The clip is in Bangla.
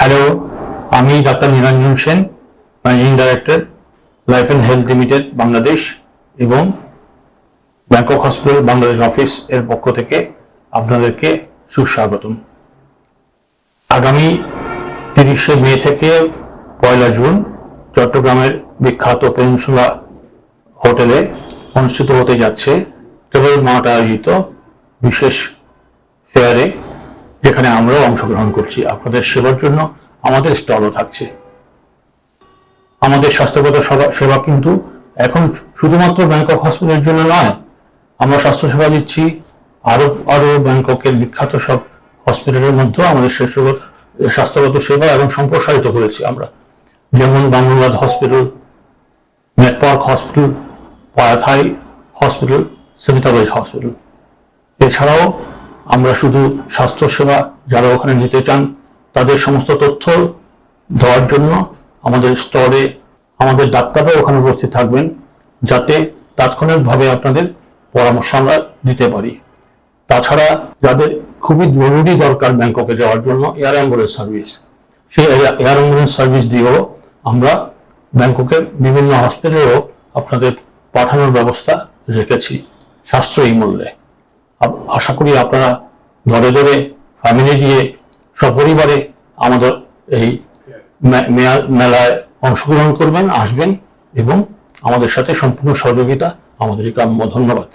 হ্যালো আমি doctor Niranjan Sen managing director life and health limited Bangladesh এবং ব্যাংকক হসপিটাল বাংলাদেশ অফিস এর পক্ষ থেকে আপনাদেরকে সুস্বাগতম। আগামী তিরিশে মে থেকে পয়লা জুন চট্টগ্রামের বিখ্যাত পেনসুলা হোটেলে অনুষ্ঠিত হতে যাচ্ছে মার্ট আয়োজিত বিশেষ ফেয়ারে যেখানে আমরাও অংশগ্রহণ করছি। আপনাদের সেবার জন্য আমাদের স্টলও থাকছে। আমাদের স্বাস্থ্যগত সেবা- কিন্তু এখন শুধুমাত্র ব্যাংকক হসপিটালের জন্য নয়, আমরা স্বাস্থ্য সেবা দিচ্ছি। আরও আরও ব্যাংককের বিখ্যাত সব হসপিটালের মধ্যেও আমাদের স্বাস্থ্যগত স্বাস্থ্যগত সেবা এবং সম্প্রসারিত করেছি আমরা। যেমন বাংলাবাদ hospital network hospital Phyathai hospital সবিতাবাই hospital এছাড়াও আমরা শুধু স্বাস্থ্য সেবা যারা ওখানে নিতে চান, তাদের সমস্ত তথ্য দেওয়ার জন্য আমাদের স্টলে আমাদের ডাক্তাররা ওখানে উপস্থিত থাকবেন, যাতে তাৎক্ষণিকভাবে আপনাদের পরামর্শ আমরা দিতে পারি। তাছাড়া যাদের খুবই জরুরি দরকার ব্যাংককে যাওয়ার জন্য এয়ার অ্যাম্বুলেন্স সার্ভিস। সেই এয়ার অ্যাম্বুলেন্স সার্ভিস দিয়েও আমরা ব্যাংককের বিভিন্ন হসপিটালেও আপনাদের পাঠানোর ব্যবস্থা রেখেছি, সাশ্রয়ী মূল্যে। আশা করি আপনারা ধরে ধরে ফ্যামিলি দিয়ে সপরিবারে আমাদের এই মেলায় অংশগ্রহণ করবেন, আসবেন এবং আমাদের সাথে সম্পূর্ণ সহযোগিতা আমাদের কাম্য ধন্যবাদ।